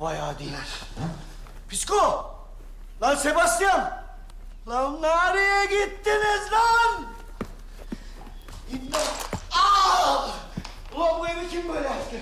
Vay adiler. Pisko! Lan Sebastian! Lan nereye gittiniz lan? İmdat! Aa! Ulan bu evi kim böyle yaptı?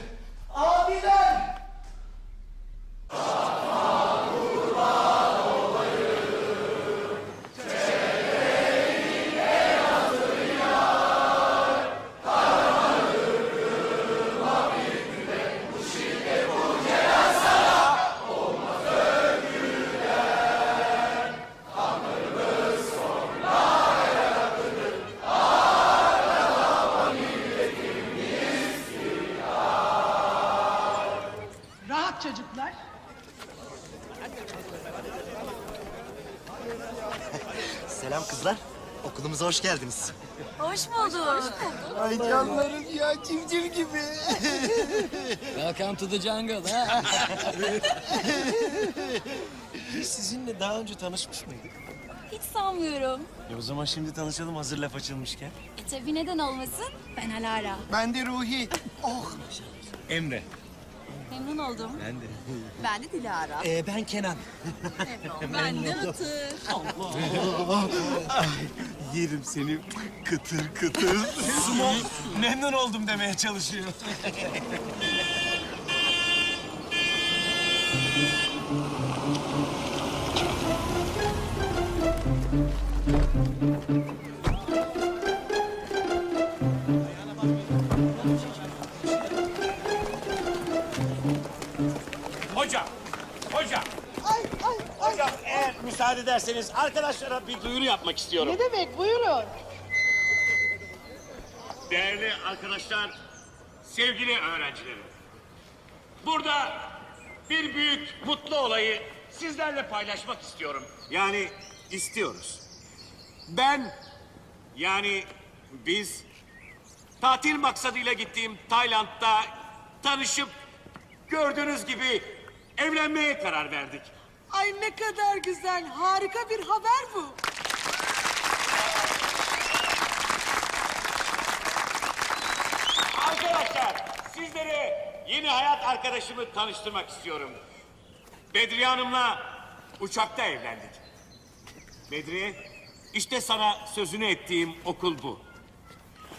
Selam kızlar. Okulumuza hoş geldiniz. Hoş bulduk. Ay canlarım ya civciv gibi. Welcome to the jungle. Ha? Biz sizinle daha önce tanışmış mıydık? Hiç sanmıyorum. E o zaman şimdi tanışalım hazır laf açılmışken. E tabii neden olmasın? Ben Alara. Ben de Ruhi. Emre. Memnun oldum. Ben de. Ben de Dilara. Ee, ben Kenan. ben de Atır. Yerim seni kıtır kıtır. Sumo memnun oldum demeye çalışıyor. Müsaade ederseniz arkadaşlara bir duyuru yapmak istiyorum. Ne demek buyurun. Değerli arkadaşlar, sevgili öğrencilerim. Burada bir büyük mutlu olayı sizlerle paylaşmak istiyorum. Yani istiyoruz. Ben, yani biz tatil maksadıyla gittiğim Tayland'da tanışıp gördüğünüz gibi evlenmeye karar verdik. Ay ne kadar güzel. Harika bir haber bu. Arkadaşlar sizlere yeni hayat arkadaşımı tanıştırmak istiyorum. Bedriye Hanım'la uçakta evlendik. Bedriye, işte sana sözünü ettiğim okul bu.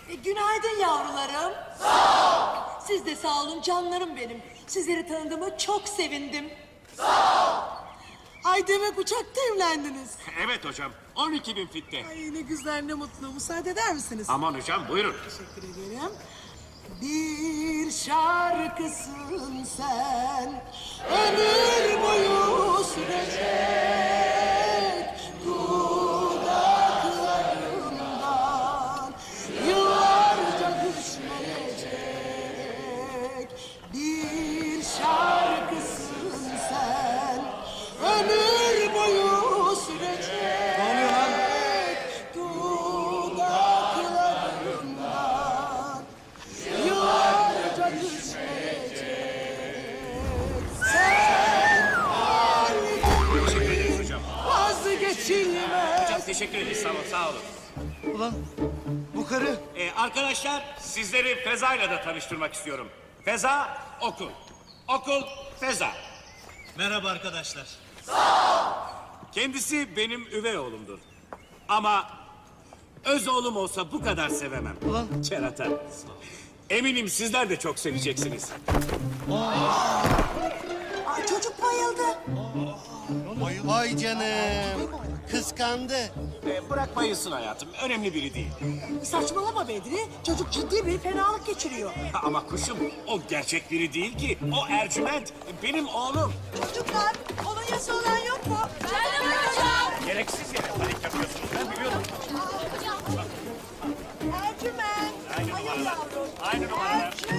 E, günaydın yavrularım. Sağ ol. Siz de sağ olun canlarım benim. Sizleri tanıdığıma çok sevindim. Sağ ol. Ay demek uçakta evlendiniz. Evet hocam, 12 bin fitte. Ay ne güzel ne mutlu. Müsaade eder misiniz? Aman hocam buyurun. Teşekkür ederim. Bir şarkısın sen Ömür boyu sürecek Ulan bu karı. Ee, arkadaşlar sizleri Feza'yla da tanıştırmak istiyorum. Feza okul. Okul Feza. Merhaba arkadaşlar. Kendisi benim üvey oğlumdur. Ama öz oğlum olsa bu kadar sevemem. Ulan. Kerata. Eminim sizler de çok seveceksiniz. Ay, Çocuk bayıldı Vay canım. Kıskandı. Ee, bırak bayılsın hayatım. Önemli biri değil. Saçmalama Bedri Çocuk ciddi bir fenalık geçiriyor Ama kuşum o gerçek biri değil ki. O Ercüment. Benim oğlum. Çocuklar kolonyası olan yok mu? Canım hocam. Gereksiz yere panik yapıyorsunuz. Ben biliyorum. Ercüment Aynı Hayır yavrum Aynı numaralar. Ercüm Vay be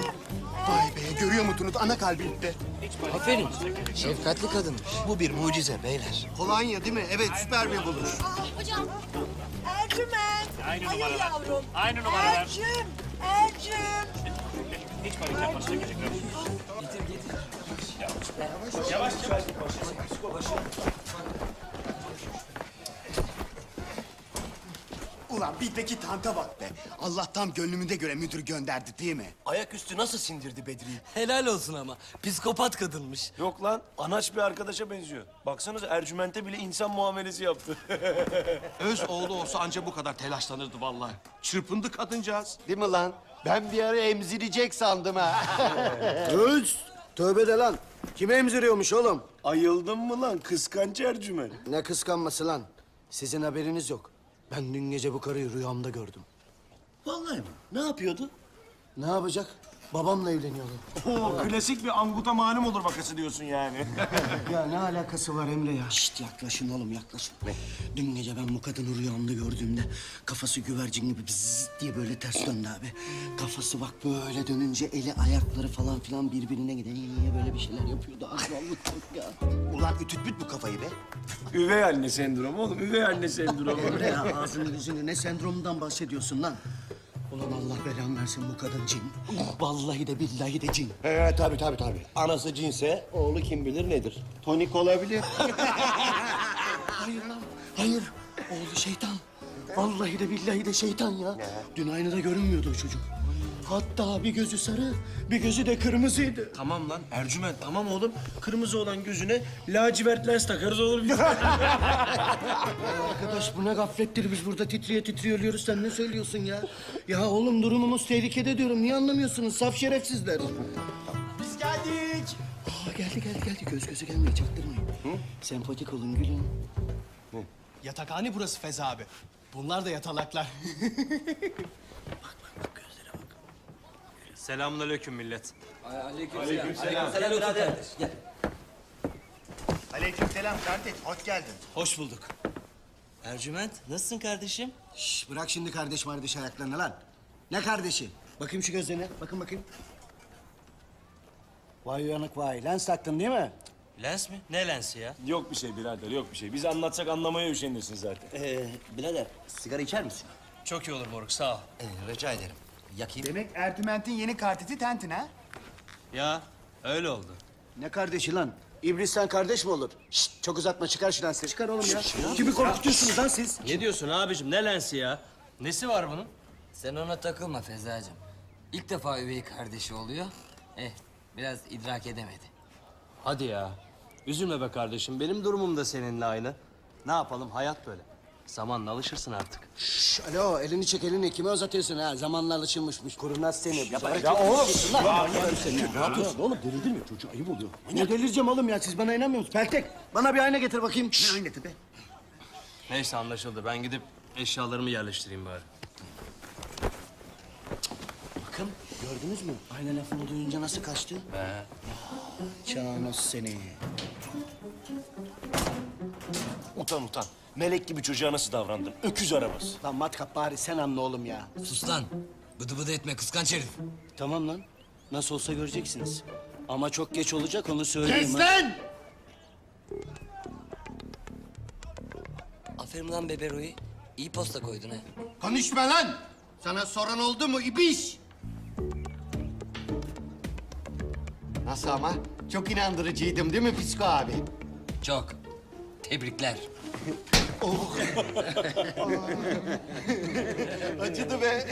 görüyor musunuz ana kalbilikte. Aferin. Şefkatli kadınmış. Bu bir mucize beyler. Kolonya değil mi? Evet süper bir buluş. Hocam. Ercüment Aynı Hayır numaralar. yavrum Aynı numaralar. Ercüm Ercüm Hiç panik yapmasına gerek yok. Yavaş yavaş. Ulan bizdeki tanta bak be. Allah'tan gönlümüze göre müdür gönderdi değil mi? Ayaküstü nasıl sindirdi Bedri'yi? Helal olsun ama. Psikopat kadınmış. Yok lan anaç bir arkadaşa benziyor. Baksanıza Ercüment'e bile insan muamelesi yaptı. Öz oğlu olsa anca bu kadar telaşlanırdı vallahi. Çırpındı kadıncağız. Değil mi lan? Ben bir ara emzirecek sandım ha. Öz! Tövbe de lan. Kime emziriyormuş oğlum? Ayıldın mı lan kıskanç Ercüment? Ne kıskanması lan? Sizin haberiniz yok. Ben dün gece bu karıyı rüyamda gördüm. Vallahi mi? Ne yapıyordu? Ne yapacak? Babamla evleniyorlar. Oo, klasik bir anguta malum olur vakası diyorsun yani. Ya ne alakası var Emre ya? Şşt yaklaşın oğlum yaklaşın. Dün gece ben bu kadını rüyamda gördüğümde kafası güvercin gibi bzzz diye böyle ters döndü abi. Kafası bak böyle dönünce eli ayakları falan filan birbirine giden böyle bir şeyler yapıyordu. Ah vallahi ya. Ulan ütüt bu kafayı be. Üvey anne sendromu oğlum, üvey anne sendromu. Emre ya ağzını yüzünü ne sendromundan bahsediyorsun lan? Ulan Allah belanı versin bu kadın cin. Vallahi de billahi de cin. He tabii tabii tabii. Anası cinse oğlu kim bilir nedir? Tonik olabilir. Hayır lan, hayır. Oğlu şeytan. Vallahi de billahi de şeytan ya. Dün aynada görünmüyordu o çocuk. Hatta bir gözü sarı, bir gözü de kırmızıydı. tamam lan Ercüment, tamam oğlum. Kırmızı olan gözüne lacivert lens takarız olur biz. Arkadaş bu ne gaflettir biz burada titriye titriye ölüyoruz. Sen ne söylüyorsun ya? Ya oğlum durumumuz tehlikede diyorum. Niye anlamıyorsunuz? Saf şerefsizler. Biz geldik. Aa, geldi geldi geldi. Göz göze gelmeyin çaktırmayın. Sempatik olun gülün. Yatakhane burası Feza abi. Bunlar da yatalaklar. Selamünaleyküm millet. Aleykümselam kardeş, hoş geldin. Hoş bulduk. Ercüment, nasılsın kardeşim? Şş, bırak şimdi kardeş kardeş ayaklarını lan. Ne kardeşi? Bakayım şu gözlerine. Bakın bakayım. Vay uyanık vay. Lens taktın değil mi? Lens mi? Ne lensi ya? yok bir şey birader, yok bir şey. Biz anlatsak anlamaya üşenirsin zaten. Ee, birader sigara içer misin? Çok iyi olur moruk, sağ ol. Ee, rica ederim. Yakayım. Demek Ertüment'in yeni kartiti Tentin ha? Ya, öyle oldu. Ne kardeşi lan? İblisten kardeş mi olur? Şşt, çok uzatma çıkar şu lensi. Çıkar oğlum ya. Kimi korkutuyorsunuz lan siz? Ne diyorsun abicim, ne lensi ya? Nesi var bunun? Sen ona takılma Fezacığım. İlk defa üvey kardeşi oluyor. Eh biraz idrak edemedi. Hadi ya. Üzülme be kardeşim, benim durumum da seninle aynı. Ne yapalım, hayat böyle. Zamanla alışırsın artık. Şş, alo elini çek elini. Kime uzatıyorsun ha? Zamanla alışılmışmış. Kurunaz seni. Ya, Ya oğlum, Lan seni. Ne yapıyorsun oğlum? Delirdin mi? Çocuğu ayıp oluyor. Ne delireceğim oğlum ya? Siz bana inanmıyor musunuz? Peltek bana bir ayna getir bakayım. Ne aynası be? Neyse anlaşıldı, ben gidip eşyalarımı yerleştireyim bari. Bakın gördünüz mü? Ayna lafını duyunca nasıl kaçtı? He. Çağnos seni. utan utan. Melek gibi çocuğa nasıl davrandın? Öküz arabası. Lan matkap bari sen anla oğlum ya. Sus lan. Bıdı bıdı etme kıskanç herif. Tamam lan. Nasıl olsa göreceksiniz. Ama çok geç olacak onu söyleyeyim. ha. lan! Aferin lan Bebero'yu. İyi posta koydun ha. Konuşma lan! Sana soran oldu mu ibiş? Nasıl ama? Çok inandırıcıydım değil mi Fisko abi? Çok. Tebrikler. Acıdı be.